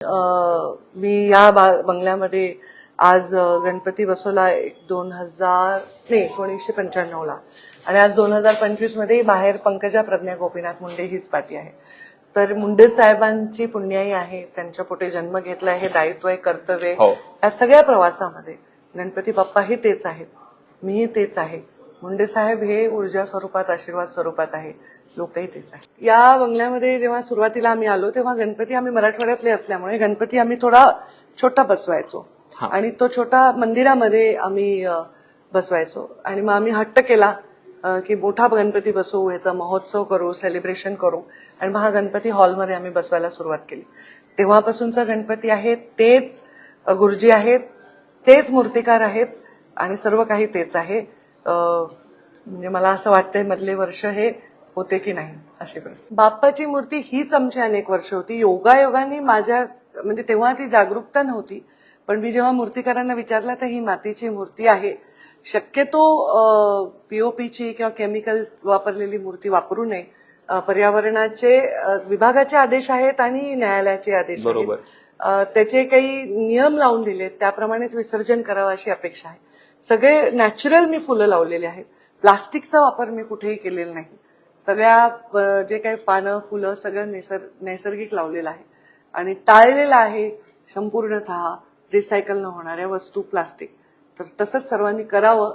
मी या बंगल्यामध्ये आज गणपती बसवला एक दोन हजार नाही एकोणीसशे पंच्याण्णव ला आणि आज दोन हजार पंचवीसमध्ये बाहेर पंकजा प्रज्ञा गोपीनाथ मुंडे हीच पाठी आहे तर मुंडे साहेबांची पुण्याई आहे त्यांच्या पोटे जन्म घेतला हे दायित्व आहे कर्तव्य. हो. या सगळ्या प्रवासामध्ये गणपती बाप्पाही तेच आहेत मीही तेच आहे मुंडे साहेब हे ऊर्जा स्वरूपात आशीर्वाद स्वरूपात आहे लोकही तेच आहे या बंगल्यामध्ये जेव्हा सुरुवातीला आम्ही आलो तेव्हा गणपती आम्ही मराठवाड्यातले असल्यामुळे गणपती आम्ही थोडा छोटा बसवायचो. आणि तो छोटा मंदिरामध्ये आम्ही बसवायचो. आणि मग आम्ही हट्ट केला की मोठा गणपती बसवू ह्याचा महोत्सव करू सेलिब्रेशन करू. आणि मग हा गणपती हॉलमध्ये आम्ही बसवायला सुरुवात केली. तेव्हापासूनचा गणपती आहे तेच गुरुजी आहेत तेच मूर्तिकार आहेत आणि सर्व काही तेच आहे. म्हणजे मला असं वाटतंय मधले वर्ष हे होते की नाही अशी प्रश्न बाप्पाची मूर्ती हीच आमची अनेक वर्ष होती. योगायोगाने माझ्या म्हणजे तेव्हा ती जागरूकता नव्हती पण मी जेव्हा मूर्तिकारांना विचारलं तर ही मातीची मूर्ती आहे. शक्यतो पीओपीची किंवा केमिकल वापरलेली मूर्ती वापरू नये. पर्यावरणाचे विभागाचे आदेश आहेत आणि न्यायालयाचे आदेश आहेत. बरोबर. त्याचे काही नियम लावून दिलेत त्याप्रमाणेच विसर्जन करावं अशी अपेक्षा आहे. सगळे नॅचरल मी फुलं लावलेले आहेत. प्लास्टिकचा वापर मी कुठेही केलेला नाही. सगळ्या जे काही पानं फुलं सगळं निसर्ग नैसर्गिक लावलेलं आहे. आणि टाळलेलं आहे संपूर्णतः रिसायकल न होणाऱ्या वस्तू प्लास्टिक. तर तसंच सर्वांनी करावं.